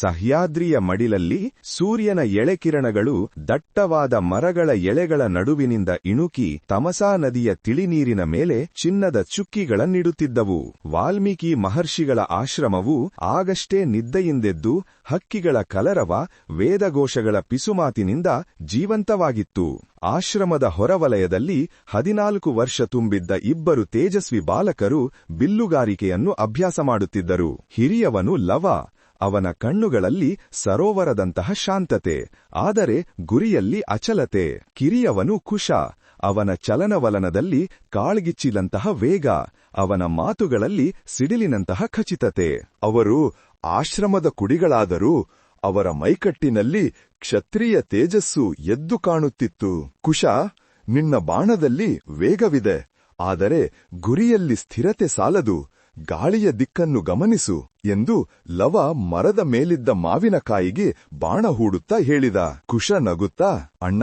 ಸಹ್ಯಾದ್ರಿಯ ಮಡಿಲಲ್ಲಿ ಸೂರ್ಯನ ಎಳೆಕಿರಣಗಳು ದಟ್ಟವಾದ ಮರಗಳ ಎಳೆಗಳ ನಡುವಿನಿಂದ ಇಣುಕಿ ತಮಸಾ ನದಿಯ ತಿಳಿನೀರಿನ ಮೇಲೆ ಚಿನ್ನದ ಚುಕ್ಕಿಗಳನ್ನಿಡುತ್ತಿದ್ದವು. ವಾಲ್ಮೀಕಿ ಮಹರ್ಷಿಗಳ ಆಶ್ರಮವು ಆಗಷ್ಟೇ ನಿದ್ದೆಯಿಂದೆದ್ದು ಹಕ್ಕಿಗಳ ಕಲರವ ವೇದಘೋಷಗಳ ಪಿಸುಮಾತಿನಿಂದ ಜೀವಂತವಾಗಿತ್ತು. ಆಶ್ರಮದ ಹೊರವಲಯದಲ್ಲಿ ಹದಿನಾಲ್ಕು ವರ್ಷ ತುಂಬಿದ್ದ ಇಬ್ಬರು ತೇಜಸ್ವಿ ಬಾಲಕರು ಬಿಲ್ಲುಗಾರಿಕೆಯನ್ನು ಅಭ್ಯಾಸ ಮಾಡುತ್ತಿದ್ದರು. ಹಿರಿಯವನು ಲವ ಅವನ ಕಣ್ಣುಗಳಲ್ಲಿ ಸರೋವರದಂತಹ ಶಾಂತತೆ, ಆದರೆ ಗುರಿಯಲ್ಲಿ ಅಚಲತೆ. ಕಿರಿಯವನು ಕುಶ, ಅವನ ಚಲನವಲನದಲ್ಲಿ ಕಾಳ್ಗಿಚ್ಚಿದಂತಹ ವೇಗ, ಅವನ ಮಾತುಗಳಲ್ಲಿ ಸಿಡಿಲಿನಂತಹ ಖಚಿತತೆ. ಅವರು ಆಶ್ರಮದ ಕುಡಿಗಳಾದರೂ ಅವರ ಮೈಕಟ್ಟಿನಲ್ಲಿ ಕ್ಷತ್ರಿಯ ತೇಜಸ್ಸು ಎದ್ದು ಕಾಣುತ್ತಿತ್ತು. ಕುಶ, ನಿನ್ನ ಬಾಣದಲ್ಲಿ ವೇಗವಿದೆ, ಆದರೆ ಗುರಿಯಲ್ಲಿ ಸ್ಥಿರತೆ ಸಾಲದು. ಗಾಳಿಯ ದಿಕ್ಕನ್ನು ಗಮನಿಸು ಎಂದು ಲವ ಮರದ ಮೇಲಿದ್ದ ಮಾವಿನಕಾಯಿಗೆ ಬಾಣ ಹೂಡುತ್ತಾ ಹೇಳಿದ. ಕುಶ ನಗುತ್ತಾ, ಅಣ್ಣ,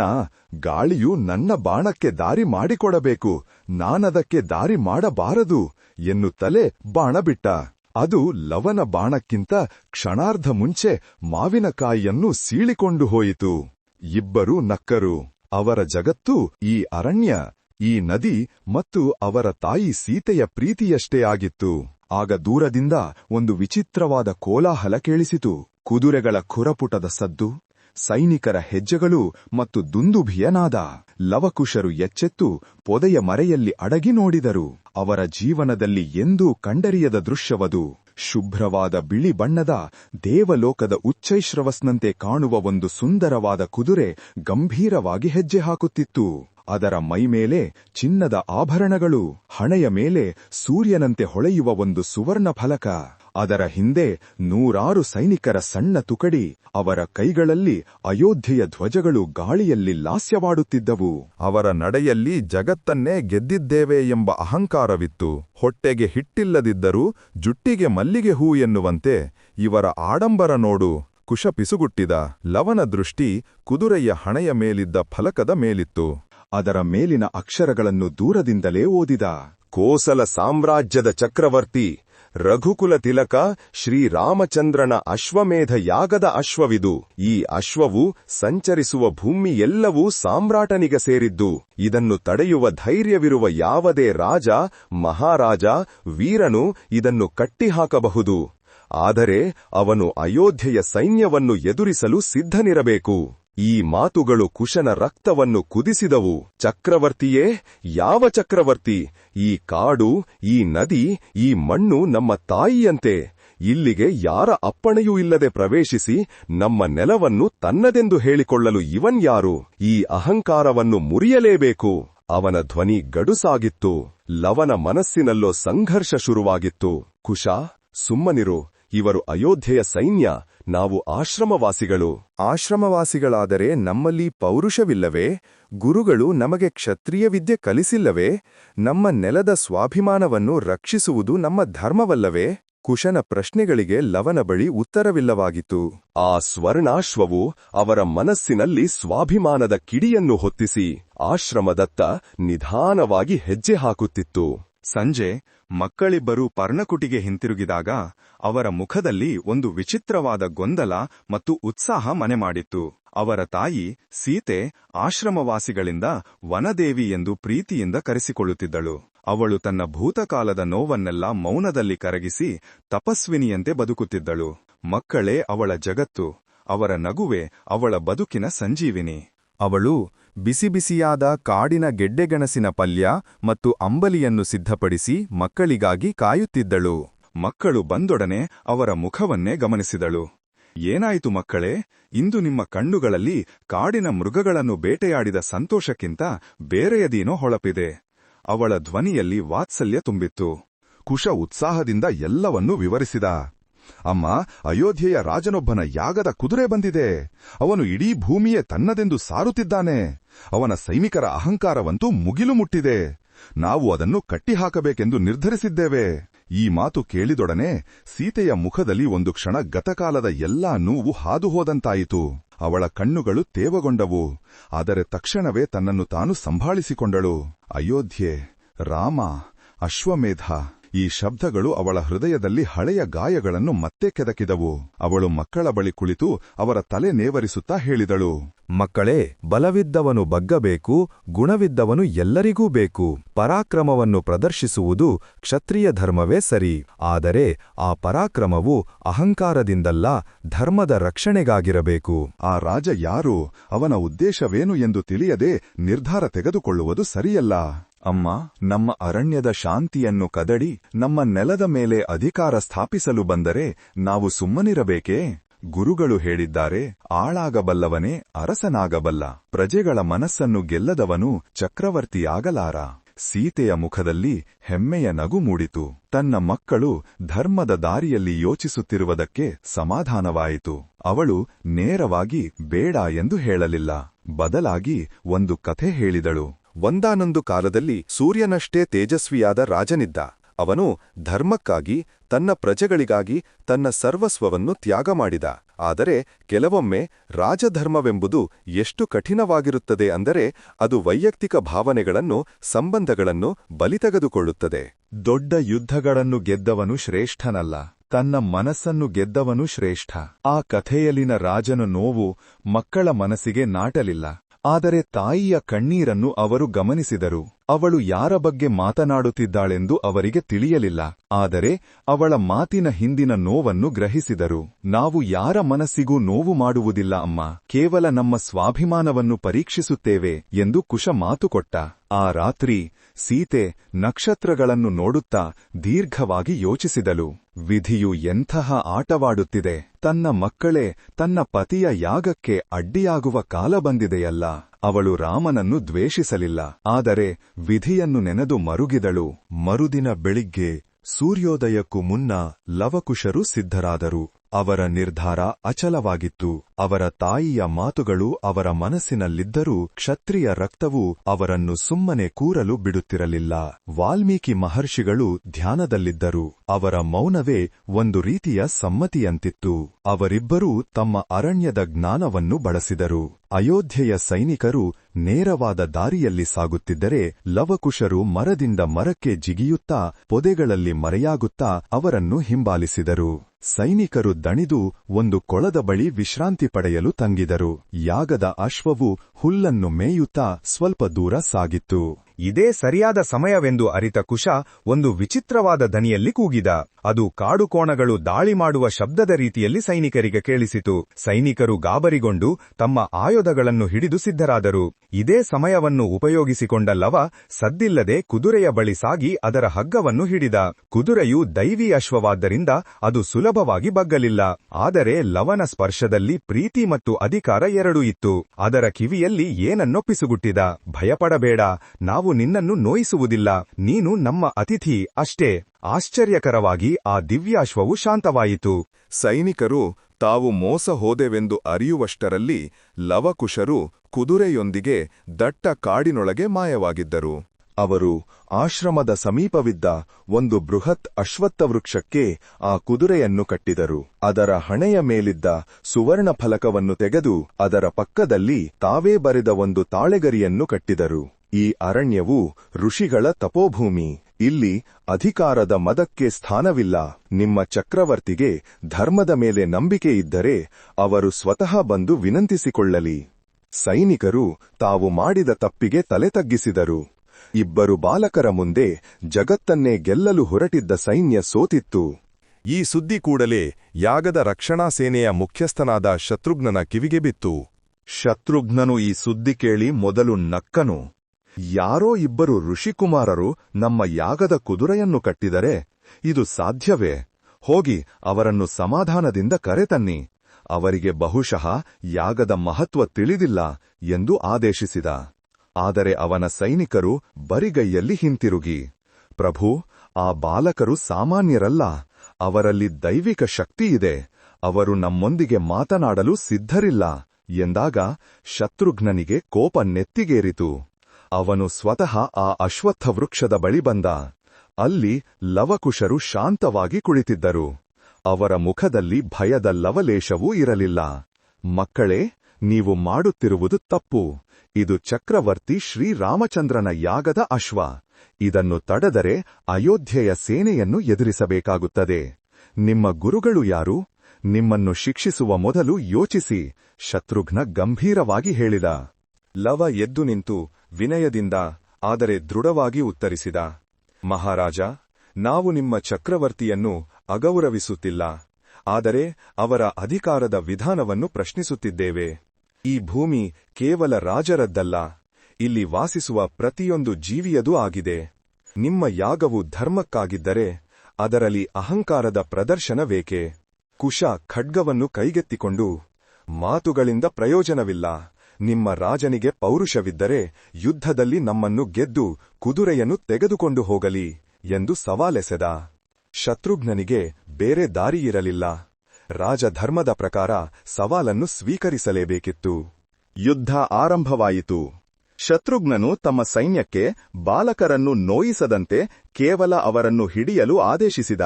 ಗಾಳಿಯು ನನ್ನ ಬಾಣಕ್ಕೆ ದಾರಿ ಮಾಡಿಕೊಡಬೇಕು. ನಾನದಕ್ಕೆ ದಾರಿ ಮಾಡಬಾರದು ಎನ್ನುತ್ತಲೇ ಬಾಣ ಬಿಟ್ಟ. ಅದು ಲವನ ಬಾಣಕ್ಕಿಂತ ಕ್ಷಣಾರ್ಧ ಮುಂಚೆ ಮಾವಿನಕಾಯಿಯನ್ನು ಸೀಳಿಕೊಂಡು ಹೋಯಿತು. ಇಬ್ಬರೂ ನಕ್ಕರು. ಅವರ ಜಗತ್ತು ಈ ಅರಣ್ಯ. ಈ ನದಿ ಮತ್ತು ಅವರ ತಾಯಿ ಸೀತೆಯ ಪ್ರೀತಿಯಷ್ಟೇ ಆಗಿತ್ತು. ಆಗ ದೂರದಿಂದ ಒಂದು ವಿಚಿತ್ರವಾದ ಕೋಲಾಹಲ ಕೇಳಿಸಿತು. ಕುದುರೆಗಳ ಖುರಪುಟದ ಸದ್ದು, ಸೈನಿಕರ ಹೆಜ್ಜೆಗಳು ಮತ್ತು ದುಂದುಭಿಯನಾದ ಲವಕುಶರು ಎಚ್ಚೆತ್ತು ಪೊದೆಯ ಮರೆಯಲ್ಲಿ ಅಡಗಿ ನೋಡಿದರು. ಅವರ ಜೀವನದಲ್ಲಿ ಎಂದೂ ಕಂಡರಿಯದ ದೃಶ್ಯವದು. ಶುಭ್ರವಾದ ಬಿಳಿ ಬಣ್ಣದ ದೇವಲೋಕದ ಉಚ್ಚೈಶ್ರವಸ್ನಂತೆ ಕಾಣುವ ಒಂದು ಸುಂದರವಾದ ಕುದುರೆ ಗಂಭೀರವಾಗಿ ಹೆಜ್ಜೆ ಹಾಕುತ್ತಿತ್ತು. ಅದರ ಮೈಮೇಲೆ ಚಿನ್ನದ ಆಭರಣಗಳು, ಹಣೆಯ ಮೇಲೆ ಸೂರ್ಯನಂತೆ ಹೊಳೆಯುವ ಒಂದು ಸುವರ್ಣ ಫಲಕ ಅದರ ಹಿಂದೆ ನೂರಾರು ಸೈನಿಕರ ಸಣ್ಣ ತುಕಡಿ, ಅವರ ಕೈಗಳಲ್ಲಿ ಅಯೋಧ್ಯೆಯ ಧ್ವಜಗಳು ಗಾಳಿಯಲ್ಲಿ ಲಾಸ್ಯವಾಡುತ್ತಿದ್ದವು. ಅವರ ನಡೆಯಲ್ಲಿ ಜಗತ್ತನ್ನೇ ಗೆದ್ದಿದ್ದೇವೆ ಎಂಬ ಅಹಂಕಾರವಿತ್ತು. ಹೊಟ್ಟೆಗೆ ಹಿಟ್ಟಿಲ್ಲದಿದ್ದರೂ ಜುಟ್ಟಿಗೆ ಮಲ್ಲಿಗೆ ಹೂ ಎನ್ನುವಂತೆ ಇವರ ಆಡಂಬರ ನೋಡು ಕುಶಪಿಸುಗುಟ್ಟಿದ. ಲವನ ದೃಷ್ಟಿ ಕುದುರೆಯ ಹಣೆಯ ಮೇಲಿದ್ದ ಫಲಕದ ಮೇಲಿತ್ತು. ಅದರ ಮೇಲಿನ ಅಕ್ಷರಗಳನ್ನು ದೂರದಿಂದಲೇ ಓದಿದ. ಕೋಸಲ ಸಾಮ್ರಾಜ್ಯದ ಚಕ್ರವರ್ತಿ, ರಘುಕುಲ ತಿಲಕ ಶ್ರೀರಾಮಚಂದ್ರನ ಅಶ್ವಮೇಧ ಯಾಗದ ಅಶ್ವವಿದು. ಈ ಅಶ್ವವು ಸಂಚರಿಸುವ ಭೂಮಿ ಎಲ್ಲವೂ ಸಾಮ್ರಾಟನಿಗೆ ಸೇರಿದ್ದು. ಇದನ್ನು ತಡೆಯುವ ಧೈರ್ಯವಿರುವ ಯಾವುದೇ ರಾಜ, ಮಹಾರಾಜ, ವೀರನು ಇದನ್ನು ಕಟ್ಟಿಹಾಕಬಹುದು. ಆದರೆ ಅವನು ಅಯೋಧ್ಯೆಯ ಸೈನ್ಯವನ್ನು ಎದುರಿಸಲು ಸಿದ್ಧನಿರಬೇಕು. ಈ ಮಾತುಗಳು ಕುಶನ ರಕ್ತವನ್ನು ಕುದಿಸಿದವು. ಚಕ್ರವರ್ತಿಯೇ, ಯಾವ ಚಕ್ರವರ್ತಿ? ಈ ಕಾಡು, ಈ ನದಿ, ಈ ಮಣ್ಣು ನಮ್ಮ ತಾಯಿಯಂತೆ. ಇಲ್ಲಿಗೆ ಯಾರ ಅಪ್ಪಣೆಯೂ ಇಲ್ಲದೆ ಪ್ರವೇಶಿಸಿ ನಮ್ಮ ನೆಲವನ್ನು ತನ್ನದೆಂದು ಹೇಳಿಕೊಳ್ಳಲು ಇವನ್ಯಾರು ಈ ಅಹಂಕಾರವನ್ನು ಮುರಿಯಲೇಬೇಕು. ಅವನ ಧ್ವನಿ ಗಡುಸಾಗಿತ್ತು. ಲವನ ಮನಸ್ಸಿನಲ್ಲೋ ಸಂಘರ್ಷ ಶುರುವಾಗಿತ್ತು. ಕುಶ, ಸುಮ್ಮನಿರು. ಇವರು ಅಯೋಧ್ಯೆಯ ಸೈನ್ಯ ನಾವು ಆಶ್ರಮವಾಸಿಗಳು. ಆಶ್ರಮವಾಸಿಗಳಾದರೆ ನಮ್ಮಲ್ಲಿ ಪೌರುಷವಿಲ್ಲವೇ? ಗುರುಗಳು ನಮಗೆ ಕ್ಷತ್ರಿಯ ವಿದ್ಯೆ ಕಲಿಸಿಲ್ಲವೇ? ನಮ್ಮ ನೆಲದ ಸ್ವಾಭಿಮಾನವನ್ನು ರಕ್ಷಿಸುವುದು ನಮ್ಮ ಧರ್ಮವಲ್ಲವೇ? ಕುಶನ ಪ್ರಶ್ನೆಗಳಿಗೆ ಲವನ ಬಳಿ ಉತ್ತರವಿಲ್ಲವಾಗಿತ್ತು. ಆ ಸ್ವರ್ಣಾಶ್ವವು ಅವರ ಮನಸ್ಸಿನಲ್ಲಿ ಸ್ವಾಭಿಮಾನದ ಕಿಡಿಯನ್ನು ಹೊತ್ತಿಸಿ ಆಶ್ರಮದತ್ತ ನಿಧಾನವಾಗಿ ಹೆಜ್ಜೆ ಹಾಕುತ್ತಿತ್ತು. ಸಂಜೆ ಮಕ್ಕಳಿಬ್ಬರು ಪರ್ಣಕುಟಿಗೆ ಹಿಂತಿರುಗಿದಾಗ ಅವರ ಮುಖದಲ್ಲಿ ಒಂದು ವಿಚಿತ್ರವಾದ ಗೊಂದಲ ಮತ್ತು ಉತ್ಸಾಹ ಮನೆ ಮಾಡಿತ್ತು. ಅವರ ತಾಯಿ ಸೀತೆ ಆಶ್ರಮವಾಸಿಗಳಿಂದ ವನದೇವಿ ಎಂದು ಪ್ರೀತಿಯಿಂದ ಕರೆಸಿಕೊಳ್ಳುತ್ತಿದ್ದಳು. ಅವಳು ತನ್ನ ಭೂತಕಾಲದ ನೋವನ್ನೆಲ್ಲ ಮೌನದಲ್ಲಿ ಕರಗಿಸಿ ತಪಸ್ವಿನಿಯಂತೆ ಬದುಕುತ್ತಿದ್ದಳು. ಮಕ್ಕಳೇ ಅವಳ ಜಗತ್ತು, ಅವರ ನಗುವೆ ಅವಳ ಬದುಕಿನ ಸಂಜೀವಿನಿ. ಅವಳು ಬಿಸಿ ಬಿಸಿಯಾದ ಕಾಡಿನ ಗೆಡ್ಡೆಗೆಣಸಿನ ಪಲ್ಯ ಮತ್ತು ಅಂಬಲಿಯನ್ನು ಸಿದ್ಧಪಡಿಸಿ ಮಕ್ಕಳಿಗಾಗಿ ಕಾಯುತ್ತಿದ್ದಳು. ಮಕ್ಕಳು ಬಂದೊಡನೆ ಅವರ ಮುಖವನ್ನೇ ಗಮನಿಸಿದಳು. ಏನಾಯಿತು ಮಕ್ಕಳೇ? ಇಂದು ನಿಮ್ಮ ಕಣ್ಣುಗಳಲ್ಲಿ ಕಾಡಿನ ಮೃಗಗಳನ್ನು ಬೇಟೆಯಾಡಿದ ಸಂತೋಷಕ್ಕಿಂತ ಬೇರೆಯದೇನೋ ಹೊಳಪಿದೆ. ಅವಳ ಧ್ವನಿಯಲ್ಲಿ ವಾತ್ಸಲ್ಯ ತುಂಬಿತ್ತು. ಕುಶ ಉತ್ಸಾಹದಿಂದ ಎಲ್ಲವನ್ನೂ ವಿವರಿಸಿದ. ಅಮ್ಮ, ಅಯೋಧ್ಯೆಯ ರಾಜನೊಬ್ಬನ ಯಾಗದ ಕುದುರೆ ಬಂದಿದೆ. ಅವನು ಇಡೀ ಭೂಮಿಯೇ ತನ್ನದೆಂದು ಸಾರುತ್ತಿದ್ದಾನೆ. ಅವನ ಸೈನಿಕರ ಅಹಂಕಾರವಂತೂ ಮುಗಿಲು ಮುಟ್ಟಿದೆ. ನಾವು ಅದನ್ನು ಕಟ್ಟಿಹಾಕಬೇಕೆಂದು ನಿರ್ಧರಿಸಿದ್ದೇವೆ. ಈ ಮಾತು ಕೇಳಿದೊಡನೆ ಸೀತೆಯ ಮುಖದಲ್ಲಿ ಒಂದು ಕ್ಷಣ ಗತಕಾಲದ ಎಲ್ಲಾ ನೋವು ಹಾದುಹೋದಂತಾಯಿತು. ಅವಳ ಕಣ್ಣುಗಳು ತೇವಗೊಂಡವು. ಆದರೆ ತಕ್ಷಣವೇ ತನ್ನನ್ನು ತಾನು ಸಂಭಾಳಿಸಿಕೊಂಡಳು. ಅಯೋಧ್ಯೆ, ರಾಮ, ಅಶ್ವಮೇಧ. ಈ ಶಬ್ದಗಳು ಅವಳ ಹೃದಯದಲ್ಲಿ ಹಳೆಯ ಗಾಯಗಳನ್ನು ಮತ್ತೆ ಕೆದಕಿದವು. ಅವಳು ಮಕ್ಕಳ ಬಳಿ ಕುಳಿತು ಅವರ ತಲೆ ನೇವರಿಸುತ್ತಾ ಹೇಳಿದಳು, ಮಕ್ಕಳೇ, ಬಲವಿದ್ದವನು ಬಗ್ಗಬೇಕು, ಗುಣವಿದ್ದವನು ಎಲ್ಲರಿಗೂ ಬೇಕು. ಪರಾಕ್ರಮವನ್ನು ಪ್ರದರ್ಶಿಸುವುದು ಕ್ಷತ್ರಿಯ ಧರ್ಮವೇ ಸರಿ. ಆದರೆ ಆ ಪರಾಕ್ರಮವು ಅಹಂಕಾರದಿಂದಲ್ಲ, ಧರ್ಮದ ರಕ್ಷಣೆಗಾಗಿರಬೇಕು. ಆ ರಾಜ ಯಾರು? ಅವನ ಉದ್ದೇಶವೇನು ಎಂದು ತಿಳಿಯದೆ ನಿರ್ಧಾರ ತೆಗೆದುಕೊಳ್ಳುವುದು ಸರಿಯಲ್ಲ. ಅಮ್ಮ, ನಮ್ಮ ಅರಣ್ಯದ ಶಾಂತಿಯನ್ನು ಕದಡಿ, ನಮ್ಮ ನೆಲದ ಮೇಲೆ ಅಧಿಕಾರ ಸ್ಥಾಪಿಸಲು ಬಂದರೆ ನಾವು ಸುಮ್ಮನಿರಬೇಕೇ? ಗುರುಗಳು ಹೇಳಿದ್ದಾರೆ, ಆಳಾಗಬಲ್ಲವನೇ ಅರಸನಾಗಬಲ್ಲ, ಪ್ರಜೆಗಳ ಮನಸ್ಸನ್ನು ಗೆಲ್ಲದವನು ಚಕ್ರವರ್ತಿಯಾಗಲಾರ. ಸೀತೆಯ ಮುಖದಲ್ಲಿ ಹೆಮ್ಮೆಯ ನಗು ಮೂಡಿತು, ತನ್ನ ಮಕ್ಕಳು ಧರ್ಮದ ದಾರಿಯಲ್ಲಿ ಯೋಚಿಸುತ್ತಿರುವುದಕ್ಕೆ ಸಮಾಧಾನವಾಯಿತು, ಅವಳು ನೇರವಾಗಿ ಬೇಡ ಎಂದು ಹೇಳಲಿಲ್ಲ, ಬದಲಾಗಿ ಒಂದು ಕಥೆ ಹೇಳಿದಳು. ಒಂದಾನೊಂದು ಕಾಲದಲ್ಲಿ ಸೂರ್ಯನಷ್ಟೇ ತೇಜಸ್ವಿಯಾದ ರಾಜನಿದ್ದ. ಅವನು ಧರ್ಮಕ್ಕಾಗಿ, ತನ್ನ ಪ್ರಜೆಗಳಿಗಾಗಿ, ತನ್ನ ಸರ್ವಸ್ವವನ್ನು ತ್ಯಾಗ ಮಾಡಿದ. ಆದರೆ ಕೆಲವೊಮ್ಮೆ ರಾಜಧರ್ಮವೆಂಬುದು ಎಷ್ಟು ಕಠಿಣವಾಗಿರುತ್ತದೆ ಅಂದರೆ ಅದು ವೈಯಕ್ತಿಕ ಭಾವನೆಗಳನ್ನು, ಸಂಬಂಧಗಳನ್ನು ಬಲಿತೆಗೆದುಕೊಳ್ಳುತ್ತದೆ. ದೊಡ್ಡ ಯುದ್ಧಗಳನ್ನು ಗೆದ್ದವನು ಶ್ರೇಷ್ಠನಲ್ಲ. ತನ್ನ ಮನಸ್ಸನ್ನು ಗೆದ್ದವನು ಶ್ರೇಷ್ಠ. ಆ ಕಥೆಯಲ್ಲಿನ ರಾಜನ ನೋವು ಮಕ್ಕಳ ಮನಸ್ಸಿಗೆ ನಾಟಲಿಲ್ಲ. ಆದರೆ ತಾಯಿಯ ಕಣ್ಣೀರನ್ನು ಅವರು ಗಮನಿಸಿದರು. ಅವಳು ಯಾರ ಬಗ್ಗೆ ಮಾತನಾಡುತ್ತಿದ್ದಾಳೆಂದು ಅವರಿಗೆ ತಿಳಿಯಲಿಲ್ಲ. ಆದರೆ ಅವಳ ಮಾತಿನ ಹಿಂದಿನ ನೋವನ್ನು ಗ್ರಹಿಸಿದರು. ನಾವು ಯಾರ ಮನಸ್ಸಿಗೂ ನೋವು ಮಾಡುವುದಿಲ್ಲ ಅಮ್ಮ. ಕೇವಲ ನಮ್ಮ ಸ್ವಾಭಿಮಾನವನ್ನು ಪರೀಕ್ಷಿಸುತ್ತೇವೆ ಎಂದು ಕುಶ ಮಾತುಕೊಟ್ಟ ಆ ರಾತ್ರಿ ಸೀತೆ ನಕ್ಷತ್ರಗಳನ್ನು ನೋಡುತ್ತಾ ದೀರ್ಘವಾಗಿ ಯೋಚಿಸಿದಳು. ವಿಧಿಯು ಎಂತಹ ಆಟವಾಡುತ್ತಿದೆ? ತನ್ನ ಮಕ್ಕಳೇ, ತನ್ನ ಪತಿಯ ಯಾಗಕ್ಕೆ ಅಡ್ಡಿಯಾಗುವ ಕಾಲ ಬಂದಿದೆಯಲ್ಲ. ಅವಳು ರಾಮನನ್ನು ದ್ವೇಷಿಸಲಿಲ್ಲ. ಆದರೆ ವಿಧಿಯನ್ನು ನೆನೆದು ಮರುಗಿದಳು. ಮರುದಿನ ಬೆಳಿಗ್ಗೆ ಸೂರ್ಯೋದಯಕ್ಕೂ ಮುನ್ನ ಲವಕುಶರು ಸಿದ್ಧರಾದರು. ಅವರ ನಿರ್ಧಾರ ಅಚಲವಾಗಿತ್ತು. ಅವರ ತಾಯಿಯ ಮಾತುಗಳು ಅವರ ಮನಸ್ಸಿನಲ್ಲಿದ್ದರೂ ಕ್ಷತ್ರಿಯ ರಕ್ತವು ಅವರನ್ನು ಸುಮ್ಮನೆ ಕೂರಲು ಬಿಡುತ್ತಿರಲಿಲ್ಲ. ವಾಲ್ಮೀಕಿ ಮಹರ್ಷಿಗಳು ಧ್ಯಾನದಲ್ಲಿದ್ದರು. ಅವರ ಮೌನವೇ ಒಂದು ರೀತಿಯ ಸಮ್ಮತಿಯಂತಿತ್ತು. ಅವರಿಬ್ಬರೂ ತಮ್ಮ ಅರಣ್ಯದ ಜ್ಞಾನವನ್ನು ಬಳಸಿದರು. ಅಯೋಧ್ಯೆಯ ಸೈನಿಕರು ನೇರವಾದ ದಾರಿಯಲ್ಲಿ ಸಾಗುತ್ತಿದ್ದರೆ ಲವಕುಶರು ಮರದಿಂದ ಮರಕ್ಕೆ ಜಿಗಿಯುತ್ತಾ ಪೊದೆಗಳಲ್ಲಿ ಮರೆಯಾಗುತ್ತಾ ಅವರನ್ನು ಹಿಂಬಾಲಿಸಿದರು. ಸೈನಿಕರು ದಣಿದು ಒಂದು ಕೊಳದ ಬಳಿ ವಿಶ್ರಾಂತಿ ಪಡೆಯಲು ತಂಗಿದರು. ಯಾಗದ ಅಶ್ವವು ಹುಲ್ಲನ್ನು ಮೇಯುತ್ತಾ ಸ್ವಲ್ಪ ದೂರ ಸಾಗಿತ್ತು. ಇದೇ ಸರಿಯಾದ ಸಮಯವೆಂದು ಅರಿತ ಕುಶ ಒಂದು ವಿಚಿತ್ರವಾದ ದನಿಯಲ್ಲಿ ಕೂಗಿದ. ಅದು ಕಾಡುಕೋಣಗಳು ದಾಳಿ ಮಾಡುವ ಶಬ್ದದ ರೀತಿಯಲ್ಲಿ ಸೈನಿಕರಿಗೆ ಕೇಳಿಸಿತು. ಸೈನಿಕರು ಗಾಬರಿಗೊಂಡು ತಮ್ಮ ಆಯುಧಗಳನ್ನು ಹಿಡಿದು ಸಿದ್ಧರಾದರು. ಇದೇ ಸಮಯವನ್ನು ಉಪಯೋಗಿಸಿಕೊಂಡ ಲವ ಸದ್ದಿಲ್ಲದೆ ಕುದುರೆಯ ಬಳಿ ಸಾಗಿ ಅದರ ಹಗ್ಗವನ್ನು ಹಿಡಿದ. ಕುದುರೆಯು ದೈವಿ ಅಶ್ವವಾದ್ದರಿಂದ ಅದು ಸುಲಭವಾಗಿ ಬಗ್ಗಲಿಲ್ಲ. ಆದರೆ ಲವನ ಸ್ಪರ್ಶದಲ್ಲಿ ಪ್ರೀತಿ ಮತ್ತು ಅಧಿಕಾರ ಎರಡೂ ಇತ್ತು. ಅದರ ಕಿವಿಯಲ್ಲಿ ಏನನ್ನೊಪ್ಪಿಸುಗುಟ್ಟಿದ ಭಯಪಡಬೇಡ. ನಾವು ನಿನ್ನನ್ನು ನೋಯಿಸುವುದಿಲ್ಲ. ನೀನು ನಮ್ಮ ಅತಿಥಿ ಅಷ್ಟೇ. ಆಶ್ಚರ್ಯಕರವಾಗಿ ಆ ದಿವ್ಯಾಶ್ವವು ಶಾಂತವಾಯಿತು. ಸೈನಿಕರು, ತಾವು ಮೋಸ ಹೋದೆವೆಂದು ಅರಿಯುವಷ್ಟರಲ್ಲಿ ಲವಕುಶರು ಕುದುರೆಯೊಂದಿಗೆ ದಟ್ಟ ಕಾಡಿನೊಳಗೆ ಮಾಯವಾಗಿದ್ದರು. ಅವರು ಆಶ್ರಮದ ಸಮೀಪವಿದ್ದ ಒಂದು ಬೃಹತ್ ಅಶ್ವತ್ಥ ವೃಕ್ಷಕ್ಕೆ ಆ ಕುದುರೆಯನ್ನು ಕಟ್ಟಿದರು. ಅದರ ಹಣೆಯ ಮೇಲಿದ್ದ ಸುವರ್ಣ ಫಲಕವನ್ನು ತೆಗೆದು ಅದರ ಪಕ್ಕದಲ್ಲಿ ತಾವೇ ಬರೆದ ಒಂದು ತಾಳೆಗರಿಯನ್ನು ಕಟ್ಟಿದರು. ಈ ಅರಣ್ಯವು ಋಷಿಗಳ ತಪೋಭೂಮಿ. ಇಲ್ಲಿ ಅಧಿಕಾರದ ಮದಕ್ಕೆ ಸ್ಥಾನವಿಲ್ಲ. ನಿಮ್ಮ ಚಕ್ರವರ್ತಿಗೆ ಧರ್ಮದ ಮೇಲೆ ನಂಬಿಕೆ ಇದ್ದರೆ ಅವರು ಸ್ವತಃ ಬಂದು ವಿನಂತಿಸಿಕೊಳ್ಳಲಿ. ಸೈನಿಕರು ತಾವು ಮಾಡಿದ ತಪ್ಪಿಗೆ ತಲೆ ತಗ್ಗಿಸಿದರು. ಇಬ್ಬರು ಬಾಲಕರ ಮುಂದೆ ಜಗತ್ತನ್ನೇ ಗೆಲ್ಲಲು ಹೊರಟಿದ್ದ ಸೈನ್ಯ ಸೋತಿತ್ತು. ಈ ಸುದ್ದಿ ಕೂಡಲೇ ಯಾಗದ ರಕ್ಷಣಾ ಸೇನೆಯ ಮುಖ್ಯಸ್ಥನಾದ ಶತ್ರುಘ್ನನ ಕಿವಿಗೆ ಬಿತ್ತು. ಶತ್ರುಘ್ನನು ಈ ಸುದ್ದಿ ಕೇಳಿ ಮೊದಲು ನಕ್ಕನು. ಯಾರೋ ಇಬ್ಬರು ಋಷಿಕುಮಾರರು ನಮ್ಮ ಯಾಗದ ಕುದುರೆಯನ್ನು ಕಟ್ಟಿದರೆ ಇದು ಸಾಧ್ಯವೇ? ಹೋಗಿ ಅವರನ್ನು ಸಮಾಧಾನದಿಂದ ಕರೆತನ್ನಿ. ಅವರಿಗೆ ಬಹುಶಃ ಯಾಗದ ಮಹತ್ವ ತಿಳಿದಿಲ್ಲ ಎಂದು ಆದೇಶಿಸಿದ. ಆದರೆ ಅವನ ಸೈನಿಕರು ಬರಿಗೈಯಲ್ಲಿ ಹಿಂತಿರುಗಿ. ಪ್ರಭು, ಆ ಬಾಲಕರು ಸಾಮಾನ್ಯರಲ್ಲ. ಅವರಲ್ಲಿ ದೈವಿಕ ಶಕ್ತಿಯಿದೆ ಅವರು ನಮ್ಮೊಂದಿಗೆ ಮಾತನಾಡಲು ಸಿದ್ಧರಿಲ್ಲ ಎಂದಾಗ ಶತ್ರುಘ್ನನಿಗೆ ಕೋಪ ನೆತ್ತಿಗೇರಿತು. ಅವನು ಸ್ವತಃ ಆ ಅಶ್ವತ್ಥ ವೃಕ್ಷದ ಬಳಿ ಬಂದ. ಅಲ್ಲಿ ಲವಕುಶರು ಶಾಂತವಾಗಿ ಕುಳಿತಿದ್ದರು. ಅವರ ಮುಖದಲ್ಲಿ ಭಯದ ಲವಲೇಶವೂ ಇರಲಿಲ್ಲ. ಮಕ್ಕಳೇ, ನೀವು ಮಾಡುತ್ತಿರುವುದು ತಪ್ಪು. ಇದು ಚಕ್ರವರ್ತಿ ಶ್ರೀರಾಮಚಂದ್ರನ ಯಾಗದ ಅಶ್ವ. ಇದನ್ನು ತಡೆದರೆ ಅಯೋಧ್ಯೆಯ ಸೇನೆಯನ್ನು ಎದುರಿಸಬೇಕಾಗುತ್ತದೆ. ನಿಮ್ಮ ಗುರುಗಳು ಯಾರು? ನಿಮ್ಮನ್ನು ಶಿಕ್ಷಿಸುವ ಮೊದಲು ಯೋಚಿಸಿ, ಶತ್ರುಘ್ನ ಗಂಭೀರವಾಗಿ ಹೇಳಿದ. ಲವ ಎದ್ದು ನಿಂತು ವಿನಯದಿಂದ, ಆದರೆ ದೃಢವಾಗಿ ಉತ್ತರಿಸಿದ, ಮಹಾರಾಜ, ನಾವು ನಿಮ್ಮ ಚಕ್ರವರ್ತಿಯನ್ನು ಅಗೌರವಿಸುತ್ತಿಲ್ಲ, ಆದರೆ ಅವರ ಅಧಿಕಾರದ ವಿಧಾನವನ್ನು ಪ್ರಶ್ನಿಸುತ್ತಿದ್ದೇವೆ. ಈ ಭೂಮಿ ಕೇವಲ ರಾಜರದ್ದಲ್ಲ, ಇಲ್ಲಿ ವಾಸಿಸುವ ಪ್ರತಿಯೊಂದು ಜೀವಿಯದೂ ಆಗಿದೆ. ನಿಮ್ಮ ಯಾಗವು ಧರ್ಮಕ್ಕಾಗಿದ್ದರೆ, ಅದರಲ್ಲಿ ಅಹಂಕಾರದ ಪ್ರದರ್ಶನವೇಕೆ? ಕುಶ ಖಡ್ಗವನ್ನು ಕೈಗೆತ್ತಿಕೊಂಡು ಮಾತುಗಳಿಂದ ಪ್ರಯೋಜನವಿಲ್ಲ. ನಿಮ್ಮ ರಾಜನಿಗೆ ಪೌರುಷವಿದ್ದರೆ ಯುದ್ಧದಲ್ಲಿ ನಮ್ಮನ್ನು ಗೆದ್ದು ಕುದುರೆಯನ್ನು ತೆಗೆದುಕೊಂಡು ಹೋಗಲಿ ಎಂದು ಸವಾಲೆಸೆದ. ಶತ್ರುಘ್ನನಿಗೆ ಬೇರೆ ದಾರಿಯಿರಲಿಲ್ಲ ರಾಜಧರ್ಮದ ಪ್ರಕಾರ ಸವಾಲನ್ನು ಸ್ವೀಕರಿಸಲೇಬೇಕಿತ್ತು. ಯುದ್ಧ ಆರಂಭವಾಯಿತು. ಶತ್ರುಘ್ನನು ತಮ್ಮ ಸೈನ್ಯಕ್ಕೆ ಬಾಲಕರನ್ನು ನೋಯಿಸದಂತೆ ಕೇವಲ ಅವರನ್ನು ಹಿಡಿಯಲು ಆದೇಶಿಸಿದ.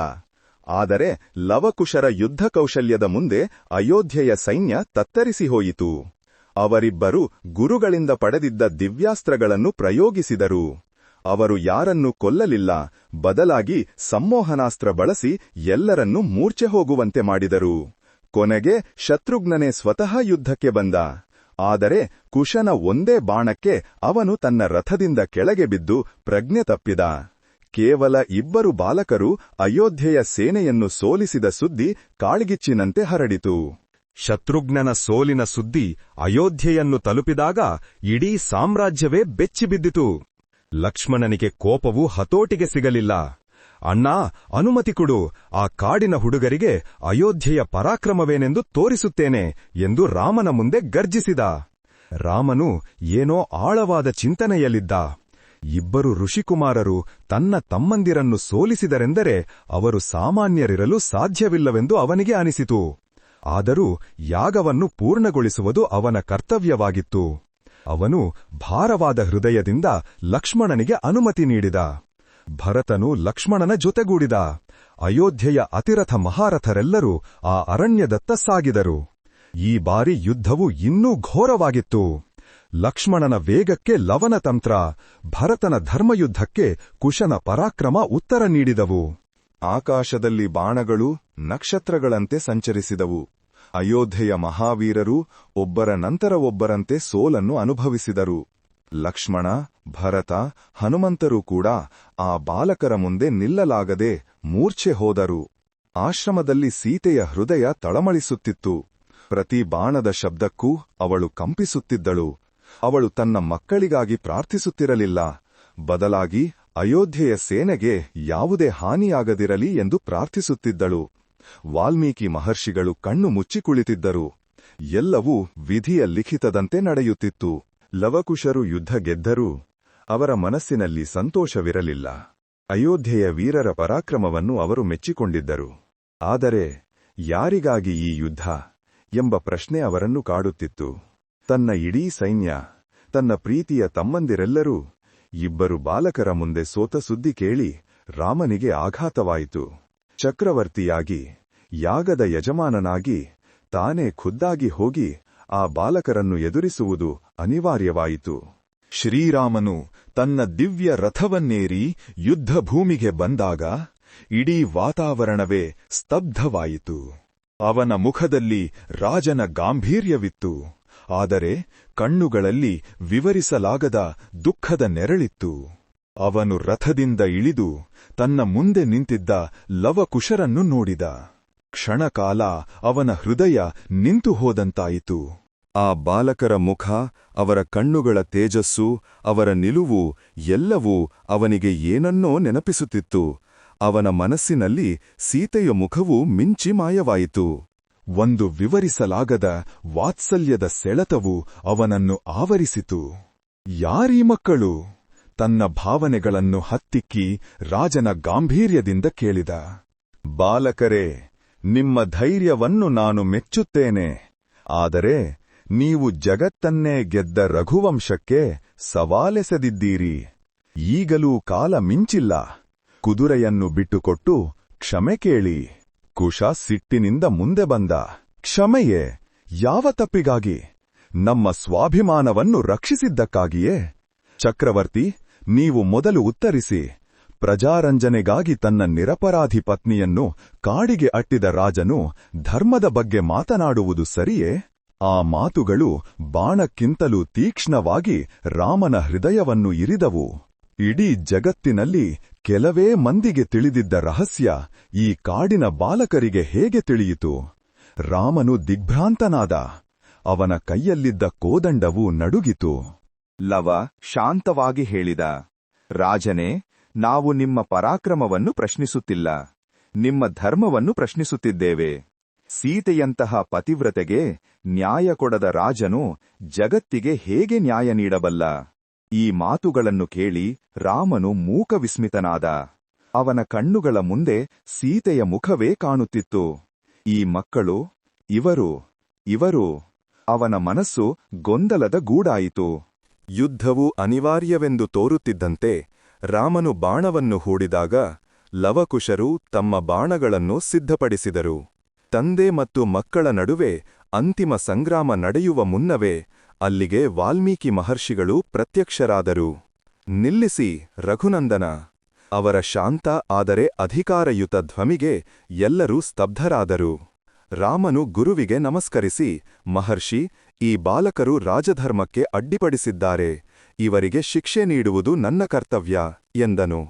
ಆದರೆ ಲವಕುಶರ ಯುದ್ಧ ಕೌಶಲ್ಯದ ಮುಂದೆ ಅಯೋಧ್ಯೆಯ ಸೈನ್ಯ ತತ್ತರಿಸಿ ಹೋಯಿತು. ಅವರಿಬ್ಬರು ಗುರುಗಳಿಂದ ಪಡೆದಿದ್ದ ದಿವ್ಯಾಸ್ತ್ರಗಳನ್ನು ಪ್ರಯೋಗಿಸಿದರು. ಅವರು ಯಾರನ್ನು ಕೊಲ್ಲಲಿಲ್ಲ, ಬದಲಾಗಿ ಸಂಮೋಹನಾಸ್ತ್ರ ಬಳಸಿ ಎಲ್ಲರನ್ನೂ ಮೂರ್ಛೆ ಹೋಗುವಂತೆ ಮಾಡಿದರು. ಕೊನೆಗೆ ಶತ್ರುಘ್ನನೇ ಸ್ವತಃ ಯುದ್ಧಕ್ಕೆ ಬಂದ. ಆದರೆ ಕುಶನ ಒಂದೇ ಬಾಣಕ್ಕೆ ಅವನು ತನ್ನ ರಥದಿಂದ ಕೆಳಗೆ ಬಿದ್ದು ಪ್ರಜ್ಞೆ ತಪ್ಪಿದ. ಕೇವಲ ಇಬ್ಬರು ಬಾಲಕರು ಅಯೋಧ್ಯೆಯ ಸೇನೆಯನ್ನು ಸೋಲಿಸಿದ ಸುದ್ದಿ ಕಾಳ್ಗಿಚ್ಚಿನಂತೆ ಹರಡಿತು. ಶತ್ರುಘ್ನನ ಸೋಲಿನ ಸುದ್ದಿ ಅಯೋಧ್ಯೆಯನ್ನು ತಲುಪಿದಾಗ ಇಡೀ ಸಾಮ್ರಾಜ್ಯವೇ ಬೆಚ್ಚಿಬಿದ್ದಿತು. ಲಕ್ಷ್ಮಣನಿಗೆ ಕೋಪವು ಹತೋಟಿಗೆ ಸಿಗಲಿಲ್ಲ. ಅಣ್ಣಾ, ಅನುಮತಿ ಕೊಡು, ಆ ಕಾಡಿನ ಹುಡುಗರಿಗೆ ಅಯೋಧ್ಯೆಯ ಪರಾಕ್ರಮವೇನೆಂದು ತೋರಿಸುತ್ತೇನೆ ಎಂದು ರಾಮನ ಮುಂದೆ ಗರ್ಜಿಸಿದ. ರಾಮನು ಏನೋ ಆಳವಾದ ಚಿಂತನೆಯಲ್ಲಿದ್ದ. ಇಬ್ಬರು ಋಷಿಕುಮಾರರು ತನ್ನ ತಮ್ಮಂದಿರನ್ನು ಸೋಲಿಸಿದರೆಂದರೆ ಅವರು ಸಾಮಾನ್ಯರಿರಲು ಸಾಧ್ಯವಿಲ್ಲವೆಂದು ಅವನಿಗೆ ಅನಿಸಿತು. ಆದರೂ ಯಾಗವನ್ನು ಪೂರ್ಣಗೊಳಿಸುವುದು ಅವನ ಕರ್ತವ್ಯವಾಗಿತ್ತು. ಅವನು ಭಾರವಾದ ಹೃದಯದಿಂದ ಲಕ್ಷ್ಮಣನಿಗೆ ಅನುಮತಿ ನೀಡಿದ. ಭರತನು ಲಕ್ಷ್ಮಣನ ಜೊತೆಗೂಡಿದ. ಅಯೋಧ್ಯೆಯ ಅತಿರಥ ಮಹಾರಥರೆಲ್ಲರೂ ಆ ಅರಣ್ಯದತ್ತ ಸಾಗಿದರು. ಈ ಬಾರಿ ಯುದ್ಧವು ಇನ್ನೂ ಘೋರವಾಗಿತ್ತು. ಲಕ್ಷ್ಮಣನ ವೇಗಕ್ಕೆ ಲವನತಂತ್ರ ಭರತನ ಧರ್ಮಯುದ್ಧಕ್ಕೆ ಕುಶನ ಪರಾಕ್ರಮ ಉತ್ತರ ನೀಡಿದವು. ಆಕಾಶದಲ್ಲಿ ಬಾಣಗಳು ನಕ್ಷತ್ರಗಳಂತೆ ಸಂಚರಿಸಿದವು. ಅಯೋಧ್ಯೆಯ ಮಹಾವೀರರು ಒಬ್ಬರ ನಂತರ ಒಬ್ಬರಂತೆ ಸೋಲನ್ನು ಅನುಭವಿಸಿದರು. ಲಕ್ಷ್ಮಣ, ಭರತ, ಹನುಮಂತರು ಕೂಡ ಆ ಬಾಲಕರ ಮುಂದೆ ನಿಲ್ಲಲಾಗದೆ ಮೂರ್ಛೆ ಹೋದರು. ಆಶ್ರಮದಲ್ಲಿ ಸೀತೆಯ ಹೃದಯ ತಳಮಳಿಸುತ್ತಿತ್ತು. ಪ್ರತಿ ಬಾಣದ ಶಬ್ದಕ್ಕೂ ಅವಳು ಕಂಪಿಸುತ್ತಿದ್ದಳು. ಅವಳು ತನ್ನ ಮಕ್ಕಳಿಗಾಗಿ ಪ್ರಾರ್ಥಿಸುತ್ತಿರಲಿಲ್ಲ. ಬದಲಾಗಿ ಅಯೋಧ್ಯೆಯ ಸೇನೆಗೆ ಯಾವುದೇ ಹಾನಿಯಾಗದಿರಲಿ ಎಂದು ಪ್ರಾರ್ಥಿಸುತ್ತಿದ್ದಳು. ವಾಲ್ಮೀಕಿ ಮಹರ್ಷಿಗಳು ಕಣ್ಣು ಮುಚ್ಚಿ ಕುಳಿತಿದ್ದರು. ಎಲ್ಲವೂ ವಿಧಿಯ ಲಿಖಿತದಂತೆ ನಡೆಯುತ್ತಿತ್ತು. ಲವಕುಶರು ಯುದ್ಧ ಗೆದ್ದರೂ ಅವರ ಮನಸ್ಸಿನಲ್ಲಿ ಸಂತೋಷವಿರಲಿಲ್ಲ. ಅಯೋಧ್ಯೆಯ ವೀರರ ಪರಾಕ್ರಮವನ್ನು ಅವರು ಮೆಚ್ಚಿಕೊಂಡಿದ್ದರು. ಆದರೆ ಯಾರಿಗಾಗಿ ಈ ಯುದ್ಧ ಎಂಬ ಪ್ರಶ್ನೆ ಅವರನ್ನು ಕಾಡುತ್ತಿತ್ತು. ತನ್ನ ಇಡೀ ಸೈನ್ಯ, ತನ್ನ ಪ್ರೀತಿಯ ತಮ್ಮಂದಿರೆಲ್ಲರೂ ಇಬ್ಬರು ಬಾಲಕರ ಮುಂದೆ ಸೋತ ಸುದ್ದಿ ಕೇಳಿ ರಾಮನಿಗೆ ಆಘಾತವಾಯಿತು. ಚಕ್ರವರ್ತಿಯಾಗಿ, ಯಾಗದ ಯಜಮಾನನಾಗಿ ತಾನೇ ಖುದ್ದಾಗಿ ಹೋಗಿ ಆ ಬಾಲಕರನ್ನು ಎದುರಿಸುವುದು ಅನಿವಾರ್ಯವಾಯಿತು. ಶ್ರೀರಾಮನು ತನ್ನ ದಿವ್ಯ ರಥವನ್ನೇರಿ ಯುದ್ಧಭೂಮಿಗೆ ಬಂದಾಗ ಇಡೀ ವಾತಾವರಣವೇ ಸ್ತಬ್ಧವಾಯಿತು. ಅವನ ಮುಖದಲ್ಲಿ ರಾಜನ ಗಾಂಭೀರ್ಯವಿತ್ತು. ಆದರೆ ಕಣ್ಣುಗಳಲ್ಲಿ ವಿವರಿಸಲಾಗದ ದುಃಖದ ನೆರಳಿತ್ತು. ಅವನು ರಥದಿಂದ ಇಳಿದು ತನ್ನ ಮುಂದೆ ನಿಂತಿದ್ದ ಲವಕುಶರನ್ನು ನೋಡಿದ. ಕ್ಷಣಕಾಲ ಅವನ ಹೃದಯ ನಿಂತು ಹೋದಂತಾಯಿತು. ಆ ಬಾಲಕರ ಮುಖ, ಅವರ ಕಣ್ಣುಗಳ ತೇಜಸ್ಸು, ಅವರ ನಿಲುವು ಎಲ್ಲವೂ ಅವನಿಗೆ ಏನನ್ನೋ ನೆನಪಿಸುತ್ತಿತ್ತು. ಅವನ ಮನಸ್ಸಿನಲ್ಲಿ ಸೀತೆಯ ಮುಖವು ಮಿಂಚಿ ಮಾಯವಾಯಿತು. ಒಂದು ವಿವರಿಸಲಾಗದ ವಾತ್ಸಲ್ಯದ ಸೆಳೆತವು ಅವನನ್ನು ಆವರಿಸಿತು. ಯಾರೀ ಮಕ್ಕಳು? ತನ್ನ ಭಾವನೆಗಳನ್ನು ಹತ್ತಿಕ್ಕಿ ರಾಜನ ಗಾಂಭೀರ್ಯದಿಂದ ಕೇಳಿದ, ಬಾಲಕರೇ, ನಿಮ್ಮ ಧೈರ್ಯವನ್ನು ನಾನು ಮೆಚ್ಚುತ್ತೇನೆ. ಆದರೆ ನೀವು ಜಗತ್ತನ್ನೇ ಗೆದ್ದ ರಘುವಂಶಕ್ಕೆ ಸವಾಲೆಸೆದಿದ್ದೀರಿ. ಈಗಲೂ ಕಾಲ ಮಿಂಚಿಲ್ಲ. ಕುದುರೆಯನ್ನು ಬಿಟ್ಟುಕೊಟ್ಟು ಕ್ಷಮೆ ಕೇಳಿ. ಕುಶ ಸಿಟ್ಟಿನಿಂದ ಮುಂದೆ ಬಂದ, ಕ್ಷಮೆಯೇ, ಯಾವ ತಪ್ಪಿಗಾಗಿ? ನಮ್ಮ ಸ್ವಾಭಿಮಾನವನ್ನು ರಕ್ಷಿಸಿದ್ದಕ್ಕಾಗಿಯೇ? ಚಕ್ರವರ್ತಿ ನೀವು ಮೊದಲು ಉತ್ತರಿಸಿ. ಪ್ರಜಾರಂಜನೆಗಾಗಿ ತನ್ನ ನಿರಪರಾಧಿ ಪತ್ನಿಯನ್ನು ಕಾಡಿಗೆ ಅಟ್ಟಿದ ರಾಜನು ಧರ್ಮದ ಬಗ್ಗೆ ಮಾತನಾಡುವುದು ಸರಿಯೇ? ಆ ಮಾತುಗಳು ಬಾಣಕ್ಕಿಂತಲೂ ತೀಕ್ಷ್ಣವಾಗಿ ರಾಮನ ಹೃದಯವನ್ನು ಇರಿದವು. ಇಡೀ ಜಗತ್ತಿನಲ್ಲಿ ಕೆಲವೇ ಮಂದಿಗೆ ತಿಳಿದಿದ್ದ ರಹಸ್ಯ ಈ ಕಾಡಿನ ಬಾಲಕರಿಗೆ ಹೇಗೆ ತಿಳಿಯಿತು? ರಾಮನು ದಿಗ್ಭ್ರಾಂತನಾದ. ಅವನ ಕೈಯಲ್ಲಿದ್ದ ಕೋದಂಡವು ನಡುಗಿತು. ಲವ ಶಾಂತವಾಗಿ ಹೇಳಿದ, ರಾಜನೇ, ನಾವು ನಿಮ್ಮ ಪರಾಕ್ರಮವನ್ನು ಪ್ರಶ್ನಿಸುತ್ತಿಲ್ಲ. ನಿಮ್ಮ ಧರ್ಮವನ್ನು ಪ್ರಶ್ನಿಸುತ್ತಿದ್ದೇವೆ. ಸೀತೆಯಂತಹ ಪತಿವ್ರತೆಗೆ ನ್ಯಾಯ ಕೊಡದ ರಾಜನು ಜಗತ್ತಿಗೆ ಹೇಗೆ ನ್ಯಾಯ ನೀಡಬಲ್ಲ? ಈ ಮಾತುಗಳನ್ನು ಕೇಳಿ ರಾಮನು ಮೂಕವಿಸ್ಮಿತನಾದ. ಅವನ ಕಣ್ಣುಗಳ ಮುಂದೆ ಸೀತೆಯ ಮುಖವೇ ಕಾಣುತ್ತಿತ್ತು. ಈ ಮಕ್ಕಳು, ಇವರು ಇವರು. ಅವನ ಮನಸ್ಸು ಗೊಂದಲದ ಗೂಡಾಯಿತು. ಯುದ್ಧವು ಅನಿವಾರ್ಯವೆಂದು ತೋರುತ್ತಿದ್ದಂತೆ ರಾಮನು ಬಾಣವನ್ನು ಹೂಡಿದಾಗ ಲವಕುಶರು ತಮ್ಮ ಬಾಣಗಳನ್ನು ಸಿದ್ಧಪಡಿಸಿದರು. ತಂದೆ ಮತ್ತು ಮಕ್ಕಳ ನಡುವೆ ಅಂತಿಮ ಸಂಗ್ರಾಮ ನಡೆಯುವ ಮುನ್ನವೇ ಅಲ್ಲಿಗೆ ವಾಲ್ಮೀಕಿ ಮಹರ್ಷಿಗಳು ಪ್ರತ್ಯಕ್ಷರಾದರು. ನಿಲ್ಲಿಸಿ, ರಘುನಂದನ! ಅವರ ಶಾಂತ ಆದರೆ ಅಧಿಕಾರಯುತ ಧ್ವಮಿಗೆ ಎಲ್ಲರೂ ಸ್ತಬ್ಧರಾದರು. ರಾಮನು ಗುರುವಿಗೆ ನಮಸ್ಕರಿಸಿ, ಮಹರ್ಷಿ, ಈ ಬಾಲಕರು ರಾಜಧರ್ಮಕ್ಕೆ ಅಡ್ಡಿಪಡಿಸಿದ್ದಾರೆ. ಇವರಿಗೆ ಶಿಕ್ಷೆ ನೀಡುವುದು ನನ್ನ ಕರ್ತವ್ಯ, ಎಂದನು.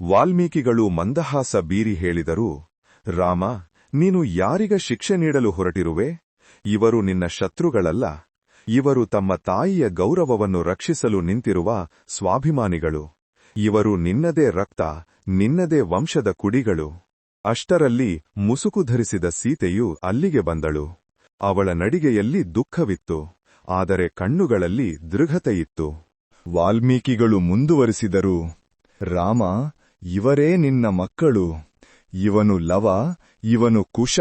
ವಾಲ್ಮೀಕಿಗಳು ಮಂದಹಾಸ ಬೀರಿ ಹೇಳಿದರು, ರಾಮ, ನೀನು ಯಾರಿಗ ಶಿಕ್ಷೆ ನೀಡಲು ಹೊರಟಿರುವೆ? ಇವರು ನಿನ್ನ ಶತ್ರುಗಳಲ್ಲ. ಇವರು ತಮ್ಮ ತಾಯಿಯ ಗೌರವವನ್ನು ರಕ್ಷಿಸಲು ನಿಂತಿರುವ ಸ್ವಾಭಿಮಾನಿಗಳು. ಇವರು ನಿನ್ನದೇ ರಕ್ತ, ನಿನ್ನದೇ ವಂಶದ ಕುಡಿಗಳು. ಅಷ್ಟರಲ್ಲಿ ಮುಸುಕು ಧರಿಸಿದ ಸೀತೆಯು ಅಲ್ಲಿಗೆ ಬಂದಳು. ಅವಳ ನಡಿಗೆಯಲ್ಲಿ ದುಃಖವಿತ್ತು. ಆದರೆ ಕಣ್ಣುಗಳಲ್ಲಿ ದೃಢತೆಯಿತ್ತು. ವಾಲ್ಮೀಕಿಗಳು ಮುಂದುವರಿಸಿದರು. ರಾಮ, ಇವರೇ ನಿನ್ನ ಮಕ್ಕಳು. ಇವನು ಲವ, ಇವನು ಕುಶ.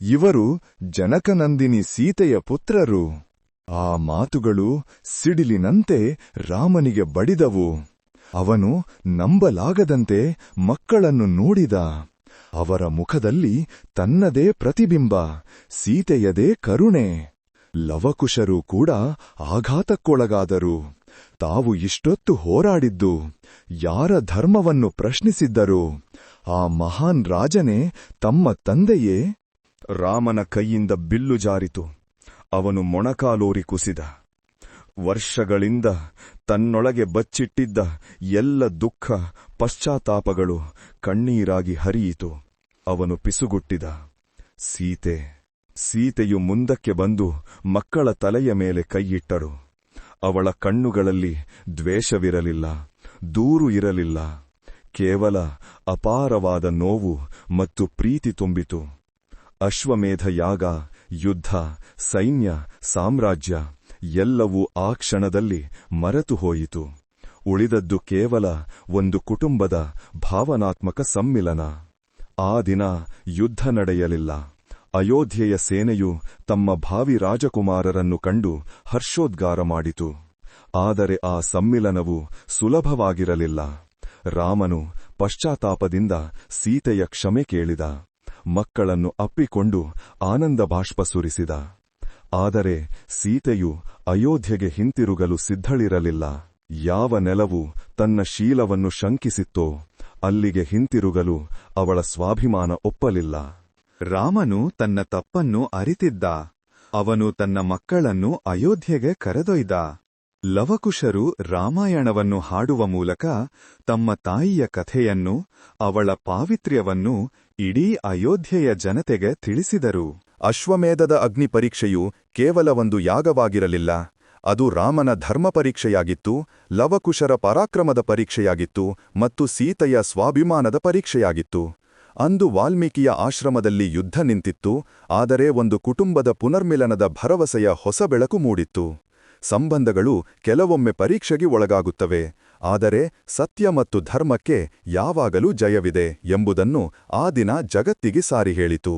ಇವರು ಜನಕನಂದಿನಿ ಸೀತೆಯ ಪುತ್ರರು. ಆ ಮಾತುಗಳು ಸಿಡಿಲಿನಂತೆ ರಾಮನಿಗೆ ಬಡಿದವು. ಅವನು ನಂಬಲಾಗದಂತೆ ಮಕ್ಕಳನ್ನು ನೋಡಿದ. ಅವರ ಮುಖದಲ್ಲಿ ತನ್ನದೇ ಪ್ರತಿಬಿಂಬ, ಸೀತೆಯದೇ ಕರುಣೆ. ಲವಕುಶರು ಕೂಡ ಆಘಾತಕ್ಕೊಳಗಾದರು. ತಾವು ಇಷ್ಟೊತ್ತು ಹೋರಾಡಿದ್ದು, ಯಾರ ಧರ್ಮವನ್ನು ಪ್ರಶ್ನಿಸಿದ್ದರು? ಆ ಮಹಾನ್ ರಾಜನೇ ತಮ್ಮ ತಂದೆಯೇ? ರಾಮನ ಕೈಯಿಂದ ಬಿಲ್ಲು ಜಾರಿತು. ಅವನು ಮೊಣಕಾಲೂರಿ ಕುಸಿದ. ವರ್ಷಗಳಿಂದ ತನ್ನೊಳಗೆ ಬಚ್ಚಿಟ್ಟಿದ್ದ ಎಲ್ಲ ದುಃಖ ಪಶ್ಚಾತ್ತಾಪಗಳು ಕಣ್ಣೀರಾಗಿ ಹರಿಯಿತು. ಅವನು ಪಿಸುಗುಟ್ಟಿದ, ಸೀತೆ, ಸೀತೆಯು ಮುಂದಕ್ಕೆ ಬಂದು ಮಕ್ಕಳ ತಲೆಯ ಮೇಲೆ ಕೈಯಿಟ್ಟಳು ಅವಳ ಕಣ್ಣುಗಳಲ್ಲಿ ದ್ವೇಷವಿರಲಿಲ್ಲ, ದೂರು ಇರಲಿಲ್ಲ. ಕೇವಲ ಅಪಾರವಾದ ನೋವು ಮತ್ತು ಪ್ರೀತಿ ತುಂಬಿತು. ಅಶ್ವಮೇಧ ಯಾಗ, ಯುದ್ಧ, ಸೈನ್ಯ, ಸಾಮ್ರಾಜ್ಯ ಎಲ್ಲವೂ ಆ ಕ್ಷಣದಲ್ಲಿ ಮರೆತು ಹೋಯಿತು. ಉಳಿದದ್ದು ಕೇವಲ ಒಂದು ಕುಟುಂಬದ ಭಾವನಾತ್ಮಕ ಸಮ್ಮಿಲನ. ಆ ದಿನ ಯುದ್ಧ ನಡೆಯಲಿಲ್ಲ. ಅಯೋಧ್ಯೆಯ ಸೇನೆಯು ತಮ್ಮ ಭಾವಿ ರಾಜಕುಮಾರರನ್ನು ಕಂಡು ಹರ್ಷೋದ್ಗಾರ ಮಾಡಿತು. ಆದರೆ ಆ ಸಮ್ಮಿಲನವು ಸುಲಭವಾಗಿರಲಿಲ್ಲ. ರಾಮನು ಪಶ್ಚಾತ್ತಾಪದಿಂದ ಸೀತೆಯ ಕ್ಷಮೆ ಕೇಳಿದ. ಮಕ್ಕಳನ್ನು ಅಪ್ಪಿಕೊಂಡು ಆನಂದ ಬಾಷ್ಪ ಸುರಿಸಿದ. ಆದರೆ ಸೀತೆಯು ಅಯೋಧ್ಯೆಗೆ ಹಿಂತಿರುಗಲು ಸಿದ್ಧಳಿರಲಿಲ್ಲ. ಯಾವ ನೆಲವು ತನ್ನ ಶೀಲವನ್ನು ಶಂಕಿಸಿತ್ತೋ ಅಲ್ಲಿಗೆ ಹಿಂತಿರುಗಲು ಅವಳ ಸ್ವಾಭಿಮಾನ ಒಪ್ಪಲಿಲ್ಲ. ರಾಮನು ತನ್ನ ತಪ್ಪನ್ನು ಅರಿತಿದ್ದ. ಅವನು ತನ್ನ ಮಕ್ಕಳನ್ನು ಅಯೋಧ್ಯೆಗೆ ಕರೆದೊಯ್ದ. ಲವಕುಶರು ರಾಮಾಯಣವನ್ನು ಹಾಡುವ ಮೂಲಕ ತಮ್ಮ ತಾಯಿಯ ಕಥೆಯನ್ನು ಅವಳ ಪಾವಿತ್ರ್ಯವನ್ನು ಇಡೀ ಅಯೋಧ್ಯೆಯ ಜನತೆಗೆ ತಿಳಿಸಿದರು. ಅಶ್ವಮೇಧದ ಅಗ್ನಿ ಪರೀಕ್ಷೆಯು ಕೇವಲ ಒಂದು ಯಾಗವಾಗಿರಲಿಲ್ಲ. ಅದು ರಾಮನ ಧರ್ಮ ಪರೀಕ್ಷೆಯಾಗಿತ್ತು, ಲವಕುಶರ ಪರಾಕ್ರಮದ ಪರೀಕ್ಷೆಯಾಗಿತ್ತು ಮತ್ತು ಸೀತೆಯ ಸ್ವಾಭಿಮಾನದ ಪರೀಕ್ಷೆಯಾಗಿತ್ತು. ಅಂದು ವಾಲ್ಮೀಕಿಯ ಆಶ್ರಮದಲ್ಲಿ ಯುದ್ಧ ನಿಂತಿತ್ತು, ಆದರೆ ಒಂದು ಕುಟುಂಬದ ಪುನರ್ಮಿಲನದ ಭರವಸೆಯ ಹೊಸ ಬೆಳಕು ಮೂಡಿತ್ತು. ಸಂಬಂಧಗಳು ಕೆಲವೊಮ್ಮೆ ಪರೀಕ್ಷೆಗೆ ಒಳಗಾಗುತ್ತವೆ, ಆದರೆ ಸತ್ಯ ಮತ್ತು ಧರ್ಮಕ್ಕೆ ಯಾವಾಗಲೂ ಜಯವಿದೆ ಎಂಬುದನ್ನು ಆ ದಿನ ಜಗತ್ತಿಗೆ ಸಾರಿ ಹೇಳಿತು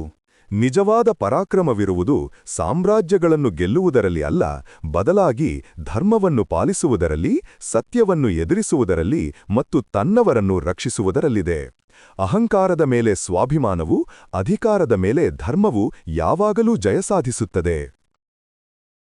ನಿಜವಾದ ಪರಾಕ್ರಮವಿರುವುದು ಸಾಮ್ರಾಜ್ಯಗಳನ್ನು ಗೆಲ್ಲುವುದರಲ್ಲಿ ಅಲ್ಲ, ಬದಲಾಗಿ ಧರ್ಮವನ್ನು ಪಾಲಿಸುವುದರಲ್ಲಿ, ಸತ್ಯವನ್ನು ಎದುರಿಸುವುದರಲ್ಲಿ ಮತ್ತು ತನ್ನವರನ್ನು ರಕ್ಷಿಸುವುದರಲ್ಲಿದೆ. ಅಹಂಕಾರದ ಮೇಲೆ ಸ್ವಾಭಿಮಾನವು, ಅಧಿಕಾರದ ಮೇಲೆ ಧರ್ಮವು ಯಾವಾಗಲೂ ಜಯ ಸಾಧಿಸುತ್ತದೆ.